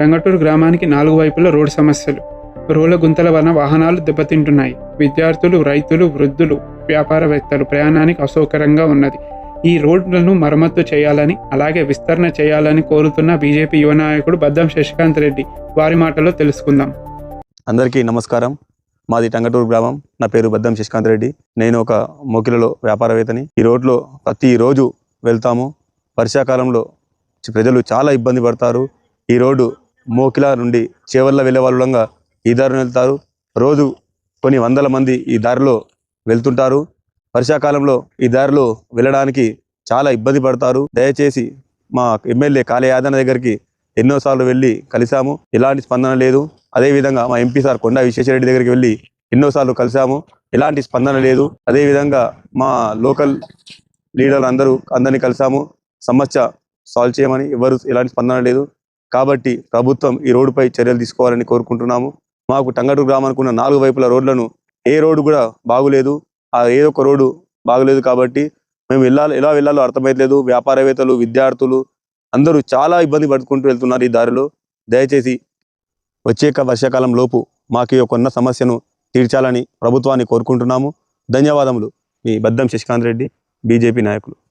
రంగటూరు గ్రామానికి నాలుగు వైపులా రోడ్డు సమస్యలు. రోడ్ల గుంతల వలన వాహనాలు దెబ్బతింటున్నాయి. విద్యార్థులు రైతులు వృద్ధులు వ్యాపారవేత్తలు ప్రయాణానికి అసౌకర్యంగా ఉన్నది. ఈ రోడ్లను మరమ్మత్తు చేయాలని అలాగే విస్తరణ చేయాలని కోరుతున్న బీజేపీ యువ నాయకుడు బద్దం శశికాంత్ రెడ్డి. వారి మాటలో తెలుసుకుందాం. అందరికీ నమస్కారం. మాది టంగటూరు గ్రామం. నా పేరు బద్దం శశికాంత్ రెడ్డి. నేను ఒక మోకిలలో వ్యాపారవేత్తని. ఈ రోడ్లో ప్రతిరోజు వెళ్తాము. వర్షాకాలంలో ప్రజలు చాలా ఇబ్బంది పడతారు. ఈ రోడ్డు మోకిలా నుండి చేవల్ల వెళ్ళే వాళ్ళంగా ఈ దారిని వెళ్తారు. రోజు కొన్ని వందల మంది ఈ దారిలో వెళ్తుంటారు. వర్షాకాలంలో ఈ దారిలో వెళ్ళడానికి చాలా ఇబ్బంది పడతారు. దయచేసి మా ఎమ్మెల్యే కాళయాదన దగ్గరికి ఎన్నోసార్లు వెళ్ళి కలిసాము ఎలాంటి స్పందన లేదు. అదేవిధంగా మా ఎంపీ సార్ కొండా విశ్వేశ్వరరెడ్డి దగ్గరికి వెళ్ళి ఎన్నోసార్లు కలిసాము ఎలాంటి స్పందన లేదు. అదేవిధంగా మా లోకల్ లీడర్ అందరూ అందరినీ కలిసాము సమస్య సాల్వ్ చేయమని ఎవరు ఎలాంటి స్పందన లేదు. కాబట్టి ప్రభుత్వం ఈ రోడ్డుపై చర్యలు తీసుకోవాలని కోరుకుంటున్నాము. మాకు టంగటూరు గ్రామానికి ఉన్న నాలుగు వైపుల రోడ్లను ఏ రోడ్డు కూడా బాగులేదు. ఆ ఏ ఒక్క రోడ్డు బాగులేదు కాబట్టి మేము వెళ్ళాలి ఎలా వెళ్ళాలో అర్థమైతలేదు. వ్యాపారవేత్తలు విద్యార్థులు అందరూ చాలా ఇబ్బంది పడుకుంటూ వెళ్తున్నారు ఈ దారిలో. దయచేసి వచ్చే వర్షాకాలం లోపు మాకు ఈ ఉన్న సమస్యను తీర్చాలని ప్రభుత్వాన్ని కోరుకుంటున్నాము. ధన్యవాదములు. మీ బద్దం శశికాంత్ రెడ్డి బీజేపీ నాయకులు.